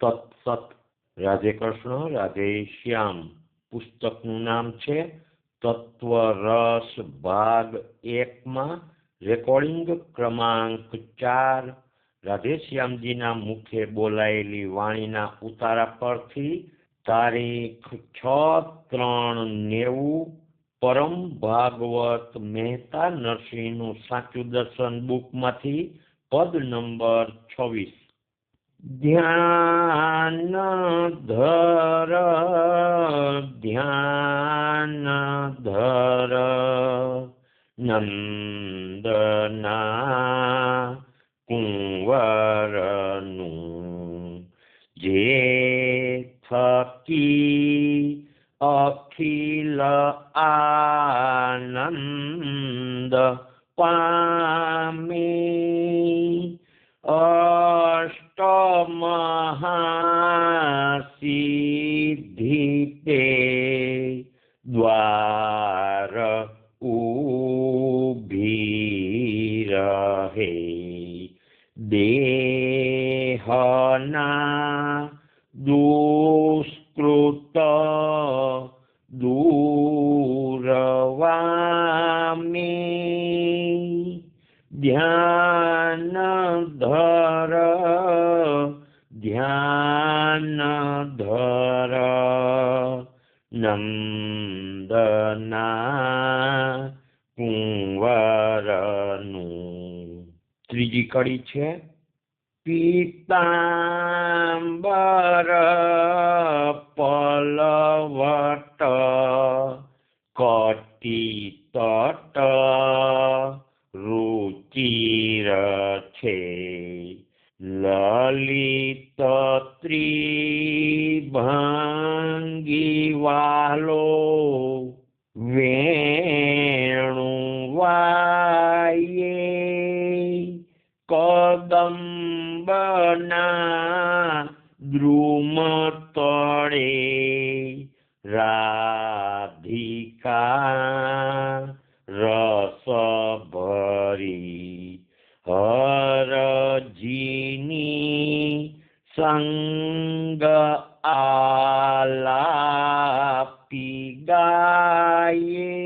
તત્સત રાધે કૃષ્ણ, રાધે શ્યામ. પુસ્તકનું નામ છે તત્વ રસ ભાગ એકમાં રેકોર્ડિંગ ક્રમાંક ચાર. રાધેશ્યામજીના મુખે બોલાયેલી વાણીના ઉતારા પરથી તારીખ છ ત્રણ નેવું પરમ ભાગવત મહેતા નરસિંહનું સાચું દર્શન બુકમાંથી પદ નંબર છવ્વીસ. ધ્યાન ધર ધ્યાન ધર નંદના કુંવરનું જે થકી અખિલ આનંદ પામી કડી છે? પીતાંબર પલવટ કટી તટ રુચિર છે. લલિત ત્રિભંગી વાલો વેણુ কম্বনা দ্রুম তরে রাধিকা রস ভরি হর জিনি সঙ্গ আলাপি গায়ে।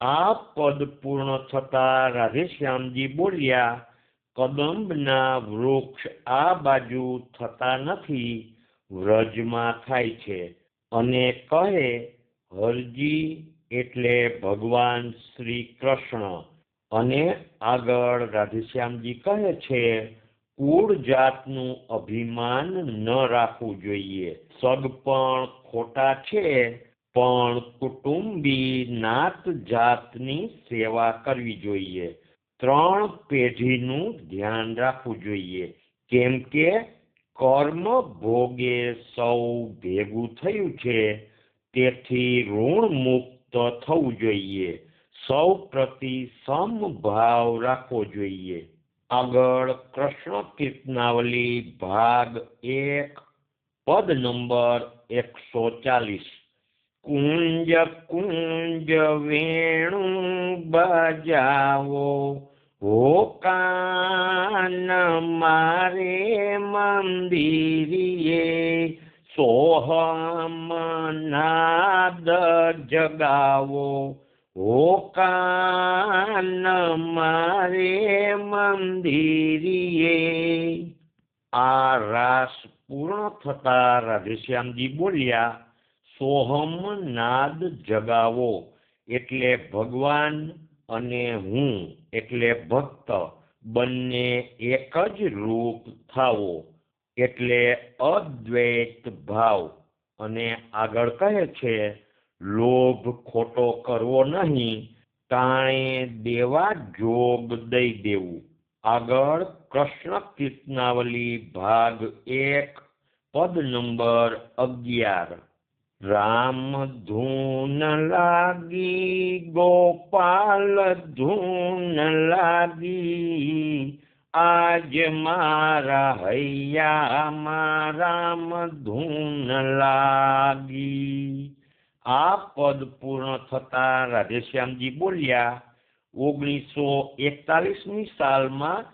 આ પદ પૂર્ણ થતા રાધેશ્યામજી બોલ્યા, કદંબના વૃક્ષ આ બાજુ થતા નથી, વ્રજમાં થાય છે. અને કહે, હરજી એટલે ભગવાન શ્રી કૃષ્ણ. અને આગળ રાધેશ્યામજી કહે છે, કુળ જાતનું અભિમાન ન રાખવું જોઈએ. સગપણ ખોટા છે પણ કુટુંબી નાત જાતની સેવા કરવી જોઈએ. ત્રણ પેઢીનું ધ્યાન રાખવું જોઈએ. કેમ કે કર્મ ભોગે સૌ ભેગું થયું છે. તેથી ઋણ મુક્ત થવું જોઈએ. સૌ પ્રતિ સમભાવ રાખવો જોઈએ. આગળ કૃષ્ણ કીર્તનાવલી ભાગ એક, પદ નંબર એકસો ચાલીસ. કુંજ કુંજ વેણુ બજાવો. હો કાન મારે મંદિરીએ સોહમ નાદ જગાવો. હો કાન મારે મંદિરીએ. આ રાસ પૂર્ણ થતા રાધેશ્યામજી બોલ્યા સોહમ નાદ જગાવો એટલે ભગવાન અને હું એટલે ભક્ત બંને એક જ રૂપ થાવો એટલે અદ્વૈત ભાવ. અને આગળ કહે છે, લોભ ખોટો કરવો નહીં, તાણે દેવા જોગ દઈ દેવું. આગળ કૃષ્ણ કીર્તનાવલી ભાગ એક, પદ નંબર અગિયાર. રામ ધૂન લાગી, ગોપાલ ધૂન લાગી. આજ મારા હૈયામાં રામ ધૂન લાગી. આ પદ પૂર્ણ થતા રાધેશ્યામજી બોલ્યા, ઓગણીસો એકતાલીસમી સાલમાં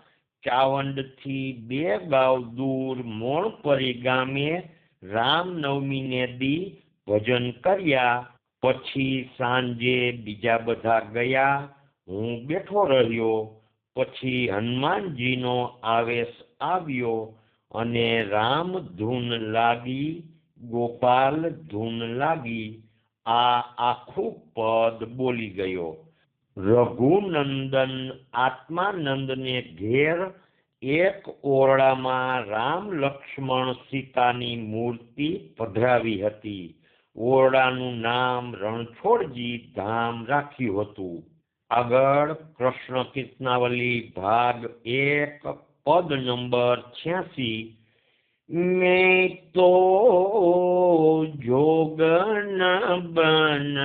ચાવંડથી બે ગાંવ દૂર મોણપરી ગામે રામનવમીને દી ભજન કર્યા, પછી સાંજે બીજા બધા ગયા. હું બેઠો રહ્યો, પછી હનુમાનજીનો આવેશ આવ્યો અને રામ ધૂન લાગી, ગોપાલ ધૂન લાગી, આ આખું પદ બોલી ગયો. રઘુનંદન આત્માનંદને ઘેર એક ઓરડામાં રામ લક્ષ્મણ સીતાની મૂર્તિ પધરાવી હતી. ઓરડાનું નામ રણછોડજી ધામ રાખ્યું હતું. આગળ કૃષ્ણ કીર્તનાવલી ભાગ એક, પદ નંબર છ્યાસી. મેં તો જોગન બન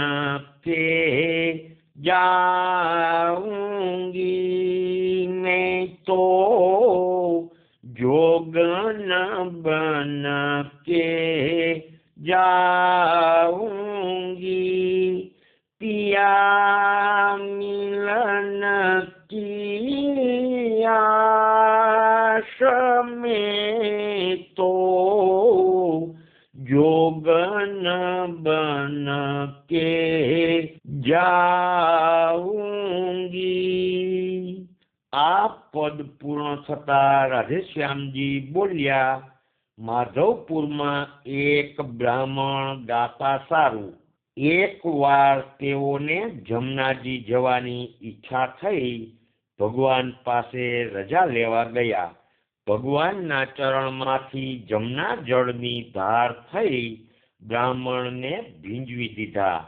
પે જાઉંગી. મેં તો જોગન બન કે जाऊंगी पिया मिलन की आश में तो जोगन बन के જાઉંગી આ પદ પૂર્ણ થતા રાધેશ્યામજી બોલ્યા માધવપુરમાં એક બ્રાહ્મણ દાતા સારું. એક વાર તેઓને જમનાજી જવાની ઈચ્છા થઈ, ભગવાન પાસે રજા લેવા ગયા. ભગવાનના ચરણમાંથી જમના જળની ધાર થઈ બ્રાહ્મણને ભીંજવી દીધા.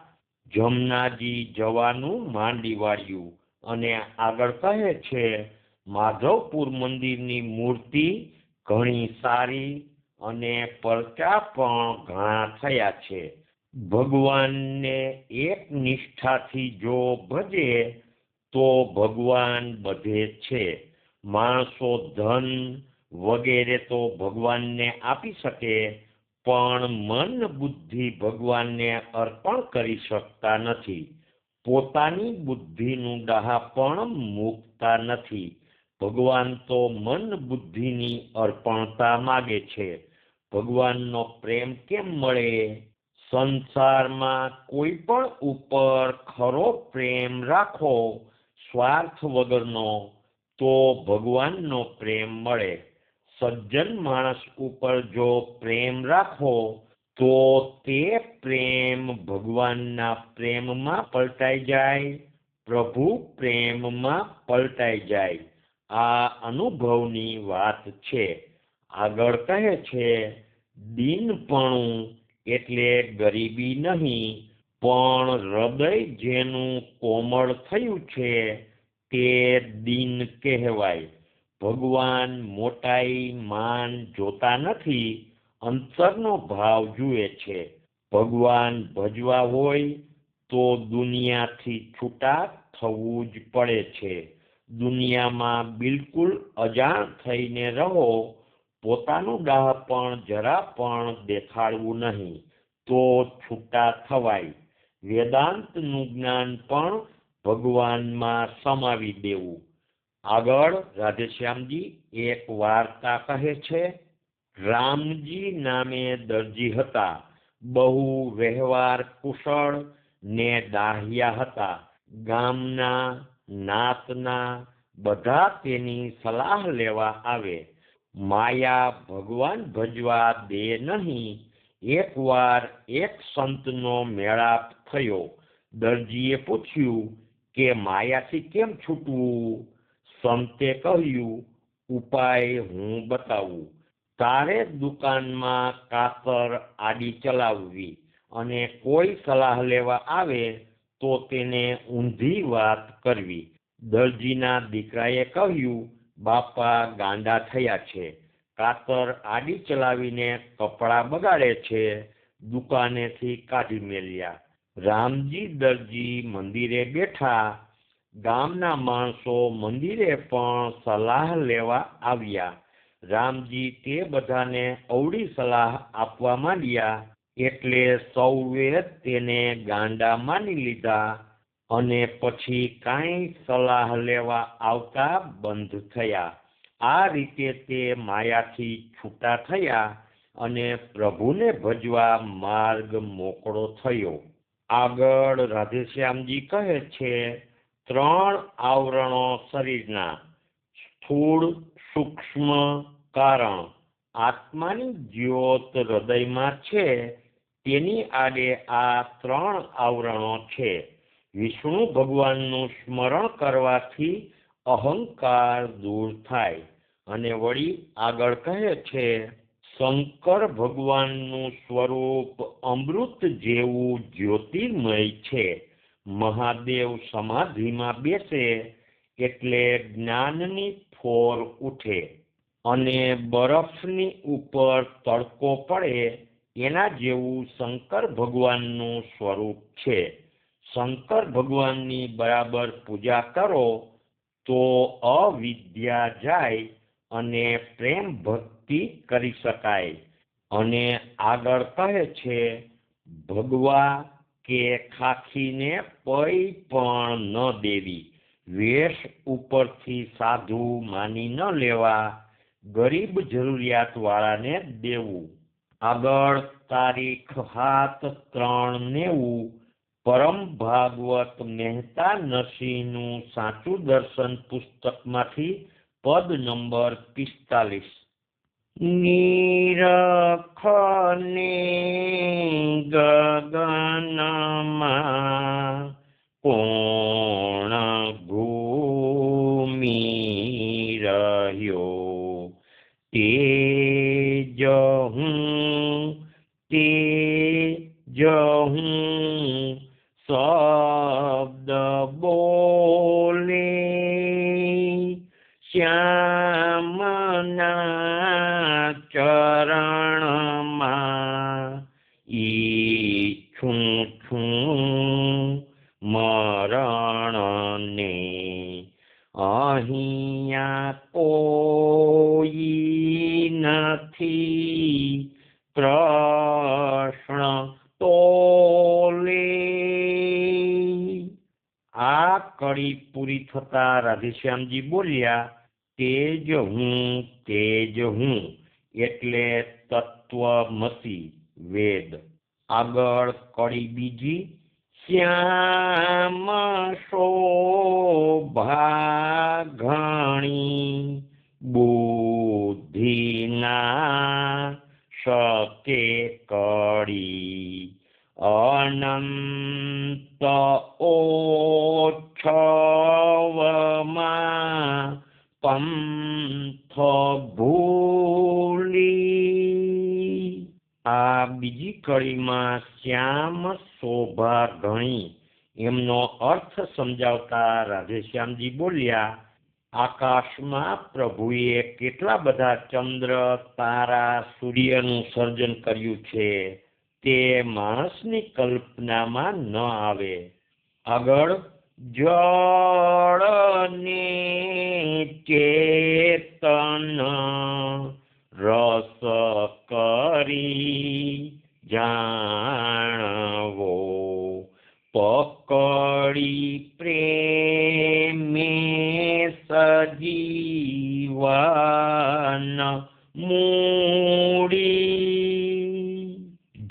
જમનાજી જવાનું માંડી વાળ્યું અને આગળ કહે છે, માધવપુર મંદિરની મૂર્તિ ઘણી સારી અને પરચા પણ ઘણા થયા છે. ભગવાનને એક નિષ્ઠાથી જો ભજે, તો ભગવાન બધે છે. માણસો ધન વગેરે તો ભગવાનને આપી શકે, પણ મન બુદ્ધિ ભગવાનને અર્પણ કરી શકતા નથી. પોતાની બુદ્ધિનું ડહાપણ મૂકતા નથી. ભગવાન તો મન બુદ્ધિની અર્પણતા માગે છે. ભગવાનનો પ્રેમ કેમ મળે? સંસારમાં કોઈ પણ ઉપર ખરો પ્રેમ રાખો સ્વાર્થ વગરનો, તો ભગવાનનો પ્રેમ મળે. સજ્જન માણસ ઉપર જો પ્રેમ રાખો, તો તે પ્રેમ ભગવાનના પ્રેમમાં પલટાઈ જાય, પ્રભુ પ્રેમમાં પલટાઈ જાય. આ અનુભવની વાત છે. આગળ કહે છે, દીનપણું એટલે ગરીબી નહીં, પણ હૃદય જેનું કોમળ થયું છે તે દીન કહેવાય. ભગવાન મોટાઈ માન જોતા નથી, અંતરનો ભાવ જુએ છે. ભગવાન ભજવા હોય તો દુનિયાથી છૂટા થવું જ પડે છે. દુનિયામાં બિલકુલ અજાણ થઈને રહો પોતાનું દાહ પણ જરા પણ દેખાડવું નહીં, તો છૂટા થવાય. વેદાંતનું જ્ઞાન પણ ભગવાનમાં સમાવી દેવું. આગળ રાધેશ્યામજી એક વાર્તા કહે છે, રામજી નામે દરજી હતા, બહુ વ્યવહાર કુશળ ને દાહ્યા હતા. ગામના, નાતના, બધા તેની સલાહ લેવા આવે. માયા ભગવાન ભજવા દે નહીં. એકવાર એક સંતનો મેળાપ થયો. દરજીએ પૂછ્યું કે માયાથી કેમ છૂટવું? સંતે કહ્યું, ઉપાય હું બતાવું. તારે દુકાનમાં કાતર આડી ચલાવવી અને કોઈ સલાહ લેવા આવે તો તેને ઊંધી વાત કરવી. દરજીના દીકરાએ કહ્યું બાપા ગાંડા થયા છે. કાતર આડી ચલાવીને કપડાં બગાડે છે. દુકાનેથી કાઢી મેલ્યા. રામજી દરજી મંદિરે બેઠા. ગામના માણસો મંદિરે પણ સલાહ લેવા આવ્યા. રામજી તે બધાને અવળી સલાહ આપવા માંડ્યા. એટલે સૌએ તેને ગાંડા માની લીધા. અને પછી કાંઈ સલાહ લેવા આવતા બંધ થયા. આ રીતે તે માયાથી છૂટા થયા અને પ્રભુને ભજવા માર્ગ મોકળો થયો. આગળ રાધેશ્યામજી કહે છે, ત્રણ આવરણો શરીરના, સ્થૂળ, સૂક્ષ્મ કારણ. આત્માની જ્યોત હૃદયમાં છે, તેની આડે આ ત્રણ આવરણો છે. વિષ્ણુ ભગવાનનું સ્મરણ કરવાથી અહંકાર દૂર થાય. અને વળી આગળ કહે છે, શંકર ભગવાનનું સ્વરૂપ અમૃત જેવું જ્યોતિર્મય છે. મહાદેવ સમાધિમાં બેસે એટલે જ્ઞાનની ફોર ઉઠે અને બરફની ઉપર તડકો પડે એના જેવું શંકર ભગવાનનું સ્વરૂપ છે. શંકર ભગવાનની બરાબર પૂજા કરો, તો અવિદ્યા જાય અને પ્રેમ ભક્તિ કરી શકાય. અને આગળ કહે છે, ભગવા કે ખાખીને પૈ પણ ન દેવી. વેશ ઉપરથી સાધુ માની ન લેવા. ગરીબ જરૂરિયાતવાળાને દેવું. આગળ તારીખ હાથ ત્રણ નેવું. પરમ ભાગવત મહેતા નરસિંહનું સાચું દર્શન પુસ્તકમાંથી પદ નંબર પિસ્તાલીસ. નીરખને ગગનમાં કોણ ભૂમિ રહ્યો. તે થતા રાધેશ્યામજી બોલ્યા તે જ હું તે જ હું એટલે તત્વમસી વેદ આગળ કડી બીજી શ્યામ શોભા ઘણી બુદ્ધિના શકે કડી અનંત ઓછવમાં પંથ ભૂલી આ બીજી કડીમાં શ્યામ શોભા ઘણી એમનો અર્થ સમજાવતા રાધેશ્યામજી બોલ્યા, આકાશમાં પ્રભુએ કેટલા બધા ચંદ્ર, તારા સૂર્યનું સર્જન કર્યું છે, તે માણસની કલ્પનામાં ન આવે. આગળ જળને ચેતન રસ કરી જાણવો. પકડી પ્રેમે સજીવન મૂડી.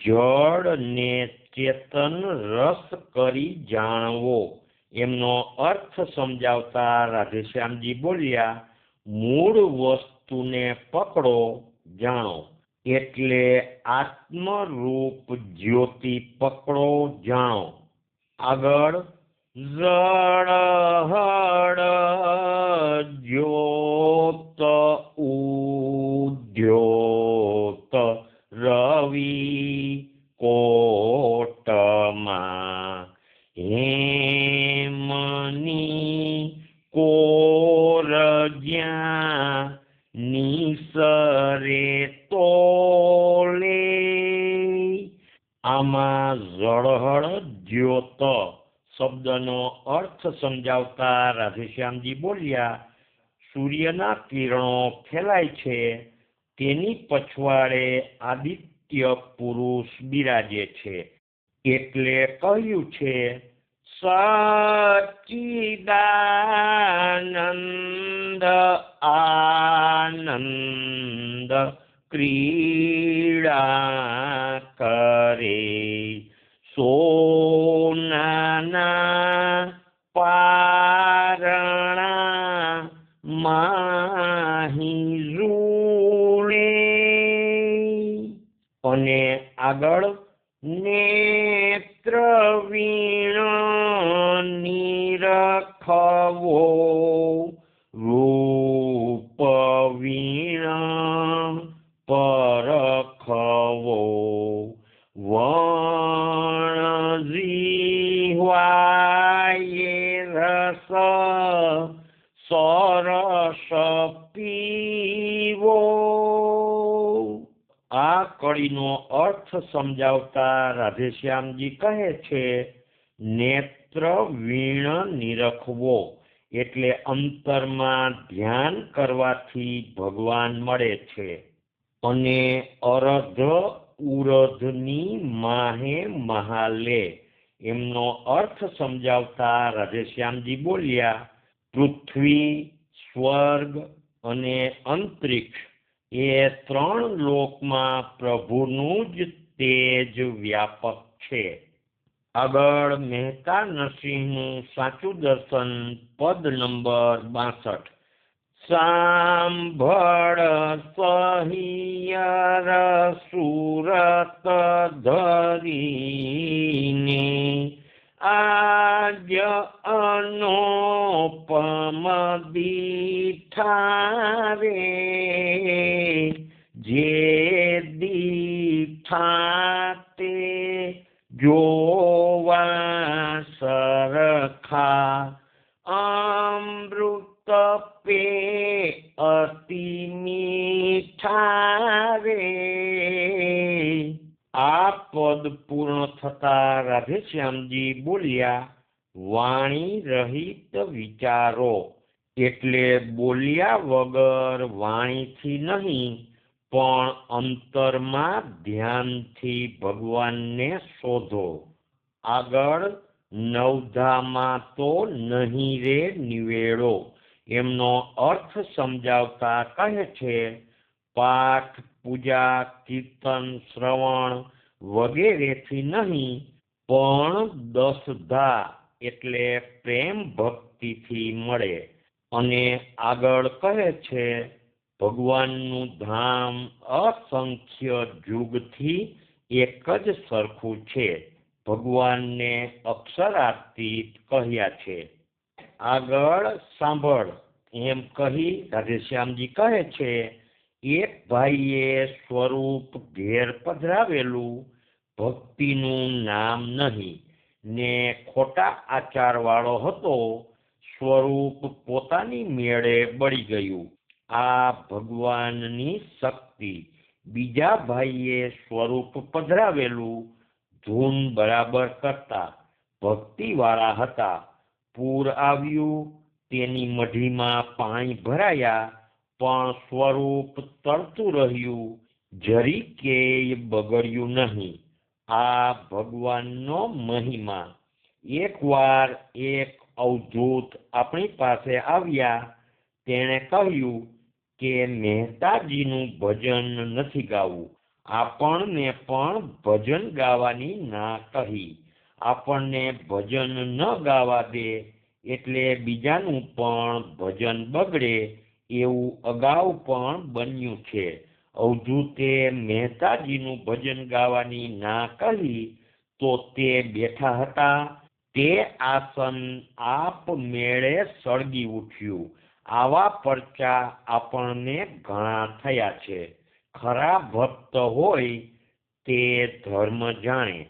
જળ ને ચેતન રસ કરી જાણવો. એમનો અર્થ સમજાવતા રાધેશ્યામજી બોલ્યા, મૂળ વસ્તુને પકડો, જાણો, એટલે આત્મરૂપ જ્યોતિ પકડો, જાણો. આગળ જળહળ જ્યોત ઉદ્યોત રવિ કોટમાં હેમની અર્થ સમજાવતા રાધેશ્યામજી બોલ્યા, સૂર્યના કિરણો ફેલાય છે, તેની પછવાડે આદિત્ય પુરુષ બિરાજે છે. એટલે કહ્યું છે, સચિદાનંદ, આનંદ, ક્રીડા કરે, સોનાના પારણા માહી રૂણે અને આગળ નેત્ર વીણ નિરખવો રૂપ વીણ પરખવો વણ જીવાય રસ સરસ પીવો આ કળીનો અર્થ સમજાવતા રાધેશ્યામજી કહે છે નેત્ર વીણ નિરખવો એટલે અંતરમાં ધ્યાન કરવાથી ભગવાન મળે છે અને અરધ ઉરધની માહે મહાલે એમનો અર્થ સમજાવતા રાધેશ્યામજી બોલ્યા, પૃથ્વી, સ્વર્ગ અને અંતરિક્ષ એ ત્રણ લોકમાં પ્રભુનું જ તેજ વ્યાપક છે. આગળ મહેતા નરસિંહનું સાચું દર્શન, પદ નંબર બાસઠ. સાંભળ સહિયર સુરત ધરીને. આજ અનોપમ દીઠા રે જે દીઠા તે જોવા સરખા અમૃત પે અતિ મીઠા આ પદ પૂર્ણ થતા રાધેશ્યામજી બોલ્યા, વાણી રહિત વિચારો. એટલે બોલ્યા વગર વાણીથી નહીં, પણ અંતરમાં ધ્યાનથી ભગવાનને શોધો. આગળ નવધામાં તો નહીં રે નિવેડો. એમનો અર્થ સમજાવતા કહે છે, પાઠ, પૂજા, કીર્તન, શ્રવણ વગેરેથી નહીં, પણ દસધા એટલે પ્રેમ ભક્તિથી મળે. અને આગળ કહે છે, ભગવાનનું ધામ અસંખ્ય યુગથી એક જ સરખું છે. ભગવાનને અક્ષરાતીત કહ્યા છે. આગળ સાંભળ. એમ કહી રાધેશ્યામજી કહે છે, એક ભાઈએ સ્વરૂપ ઘેર પધરાવેલું ભક્તિનું નામ નહીં. ને ખોટા આચારવાળો હતો, સ્વરૂપ પોતાની મેળે બળી ગયું. આ ભગવાનની શક્તિ. બીજા ભાઈએ સ્વરૂપ પધરાવેલું ધૂન બરાબર કરતા ભક્તિવાળા હતા. પૂર આવ્યું, તેની મઢીમાં પાણી ભરાયા, પણ સ્વરૂપ તરતું રહ્યું, જરી કે બગડ્યું નહીં. આ ભગવાનનો મહિમા. એકવાર એક અવધૂત આપણી પાસે આવ્યા, તેણે કહ્યું કે મહેતાજીનું ભજન નથી ગાવું. આપણને પણ ભજન ગાવાની ના કહી. આપણને ભજન ન ગાવા દે એટલે બીજાનું પણ ભજન બગડે એવું અગાઉ પણ બન્યું છે. અવધૂતે મહેતાજીનું ભજન ગાવાની ના કહી તો તે બેઠા હતા. તે આસન આપ મેળે સળગી ઉઠ્યું. આવા પરચા આપણને ઘણા થયા છે. ખરા ભક્ત હોય તે ધર્મ જાણે.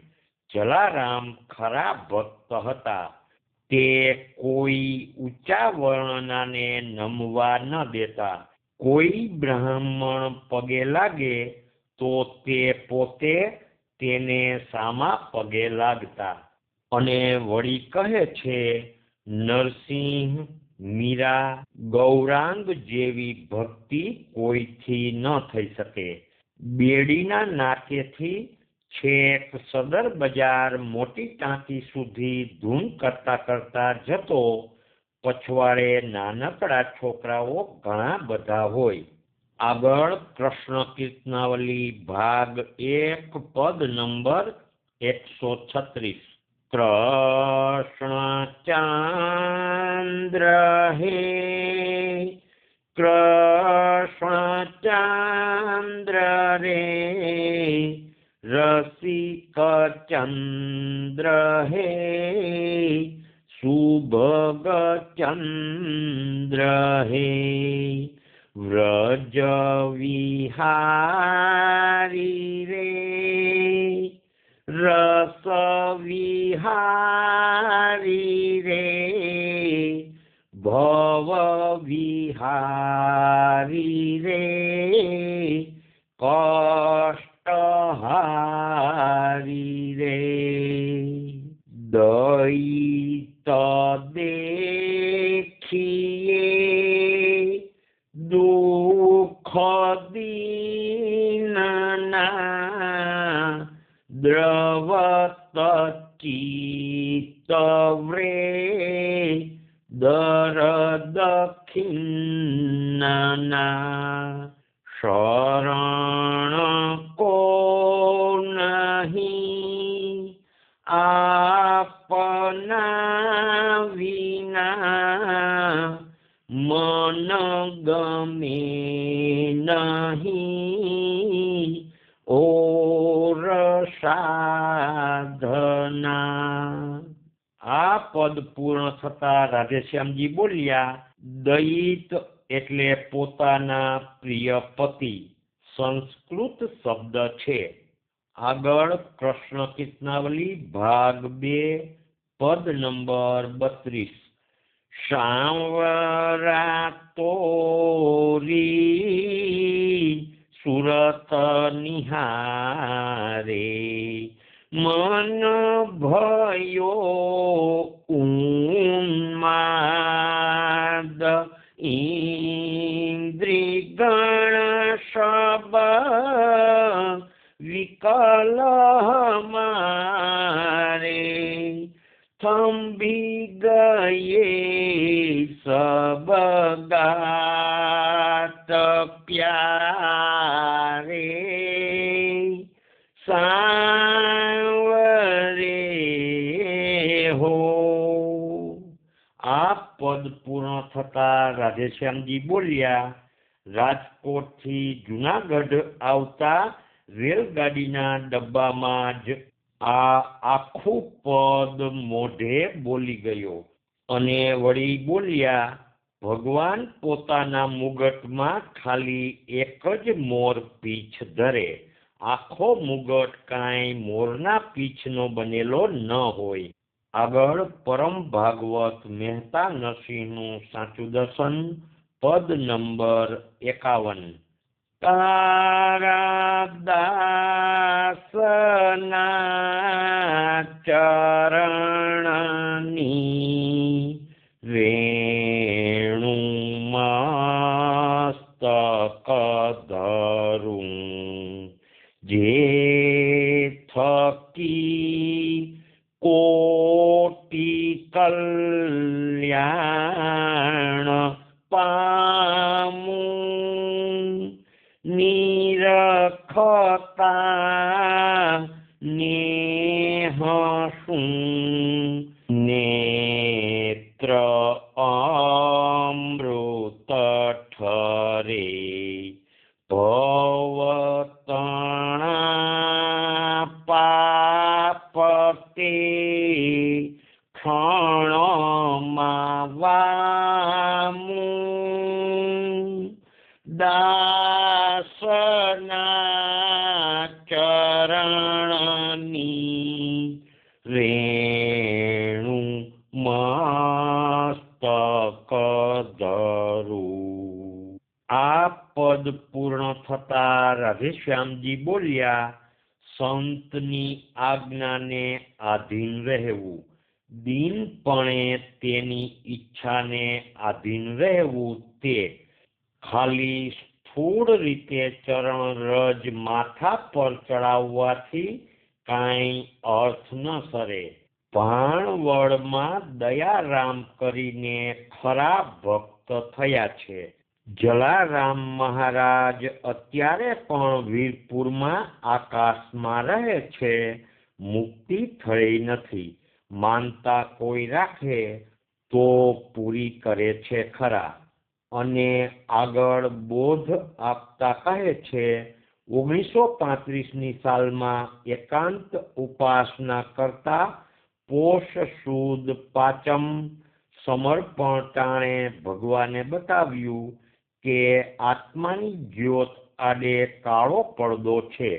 જલારામ ખરા ભક્ત હતા. તે કોઈ ઊંચા વર્ણનાને નમવા ન દેતા. કોઈ બ્રાહ્મણ પગે લાગે તો તે પોતે તેને સામા પગે લાગતા. અને વળી કહે છે, નરસિંહ, મીરા, ગૌરાંગ જેવી ભક્તિ કોઈથી ન થઈ શકે. બેડીના નાકેથી છેક સદર બજાર મોટી ટાંકી સુધી ધૂમ કરતા કરતા જતો, પછવાડે નાનકડા છોકરાઓ ઘણા બધા હોય. આગળ કૃષ્ણ કીર્તનાવલી ભાગ એક, પદ નંબર એકસો છત્રીસ. કૃષ્ણ ચાંદ્ર હે, કૃષ્ણ ચાંદ્ર રે રસિક ચંદ્ર હે સુભગ ચંદ્ર હે વ્રજ વિહારી રે રસ વિહારી રે ભવ વિહારી રે કષ્ટહારી করিলে দৈত দেখিয়ে দুঃখ দিনা দ্রবত চিত্ত પૂર્ણ થતા રાધેશ્યામજી બોલ્યા, દયિત એટલે પોતાના પ્રિય પતિ. સંસ્કૃત શબ્દ છે. આગળ કૃષ્ણ કીર્તનાવલી ભાગ બે, પદ નંબર બત્રીસ. સાંવરા તોરી સુરત નિહારે, મન ભયો ઉન્માદ ઇન્દ્રિગણ શબ વિકલ મારે થંભી ગયે સબ ગાત પ્યારે. સાંવરે થતા રાધેશ્યામજી બોલ્યા, રાજકોટથી જુનાગઢ આવતા રેલગાડીના ડબ્બામાં જ આ આખું પદ મોઢે બોલી ગયો. અને વળી બોલ્યા, ભગવાન પોતાના મુગટમાં ખાલી એક જ મોર પીછ ધરે. આખો મુગટ કાંઈ મોરના પીછનો બનેલો ન હોય. આગળ પરમ ભાગવત મહેતા નરસિંહનું સાચું દર્શન પદ નંબર એકાવન. તારા ચરણની વેણુ મસ્તક થતા રાધેશ્યામજી બોલ્યા, સંતની આજ્ઞાને આધીન રહેવું, દિનપણે તેની ઈચ્છાને આધીન રહેવું તે ખાલી સ્થૂળ રીતે ચરણ રજ માથા પર ચડાવવાથી કાંઈ અર્થ ન સરે. ભાણવડમાં દયારામ કરીને ખરા ભક્ત થયા છે. જલારામ મહારાજ અત્યારે પણ વીરપુરમાં આકાશમાં રહે છે. મુક્તિ થઈ નથી. માનતા કોઈ રાખે તો પૂરી કરે છે ખરા. અને આગળ બોધ આપતા કહે છે, ઓગણીસો પાંત્રીસની સાલમાં એકાંત ઉપાસના કરતા પોષ સુદ પાચમ સમર્પણ ટાણે ભગવાને બતાવ્યું. કે આત્માની જ્યોત આડે કાળો પડદો છે,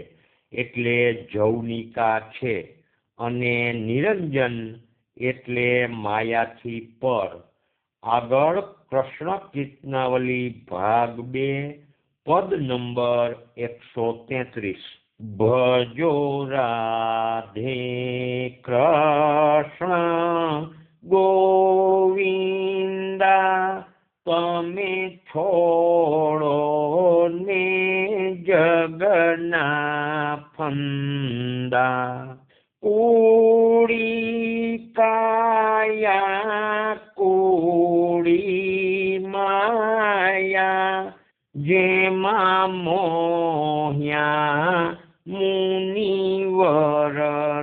એટલે જૌનિકા છે અને નિરંજન એટલે માયાથી પર. આગળ કૃષ્ણ કીર્તનાવલી ભાગ બે, પદ નંબર એકસો તેત્રીસ. ભજો રાધે કૃષ્ણ ગોવિંદા તમે છોડો ને જગના ફંદા કુડી કાયા કુડી માયા જેમાં મોહ્યા મુનિવર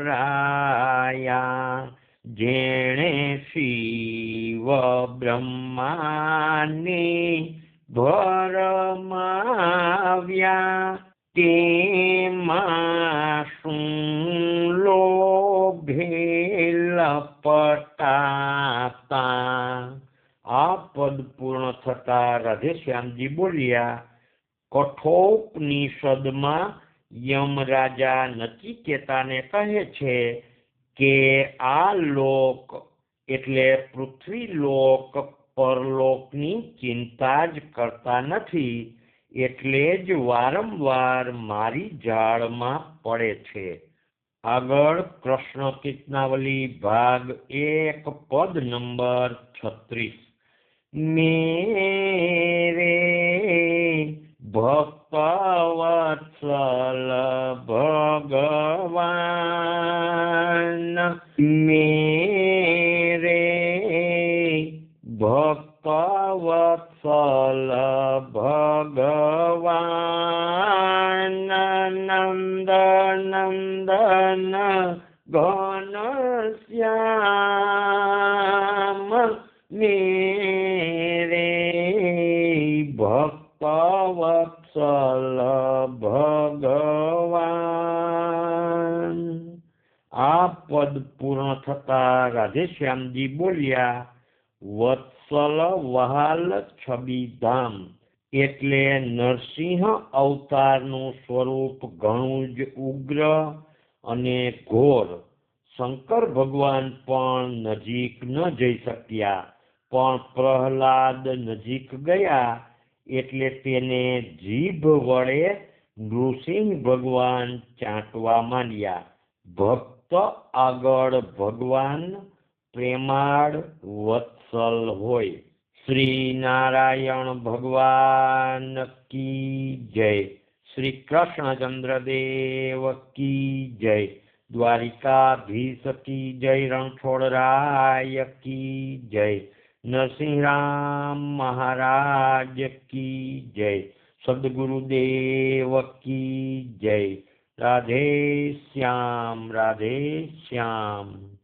રાયા. જેણે શિવ બ્રહ્માને ભરમાવ્યા તેમાં શું લોભેલ પટાતા આ પદ પૂર્ણ થતા રાધેશ્યામજી બોલ્યા, કઠોપનિષદમાં યમરાજા નચિકેતાને કહે છે કે આ લોક એટલે પૃથ્વી લોક પરલોકની ચિંતા જ કરતા નથી, એટલે જ વારંવાર મારી જાળમાં પડે છે. આગળ કૃષ્ણ કીર્તનાવલી ભાગ એક, પદ નંબર છત્રીસ. મેરે ભક્તવત્સલ ભગવાન, મેરે ભક્તવત્સલ ભગવાન નંદ નંદન ઘન શ્યામ મેરે ભક્તવત્સલ ભગવાન આ પદ પૂર્ણ થતા રાધેશ્યામજી બોલ્યા વત્સલ વહાલ છબી ધામ એટલે નરસિંહ અવતારનું સ્વરૂપ ઘણું જ ઉગ્ર અને ઘોર. શંકર ભગવાન પણ નજીક ન જઈ શક્યા, પણ પ્રહલાદ નજીક ગયા એટલે તેને જીભ વડે નૃસિંહ ભગવાન ચાંટવા માંડ્યા. ભક્ત આગળ ભગવાન, પ્રેમાળ વત્સલ હોય. શ્રી નારાયણ ભગવાન કી જય. શ્રી કૃષ્ણચંદ્ર દેવ કી જય. દ્વારિકાધીશ કી જય. રણછોડરાય કી જય. નરસિંહરામ મહારાજ કી જય. સદગુરુદેવ કી જય. રાધે શ્યામ રાધે શ્યામ.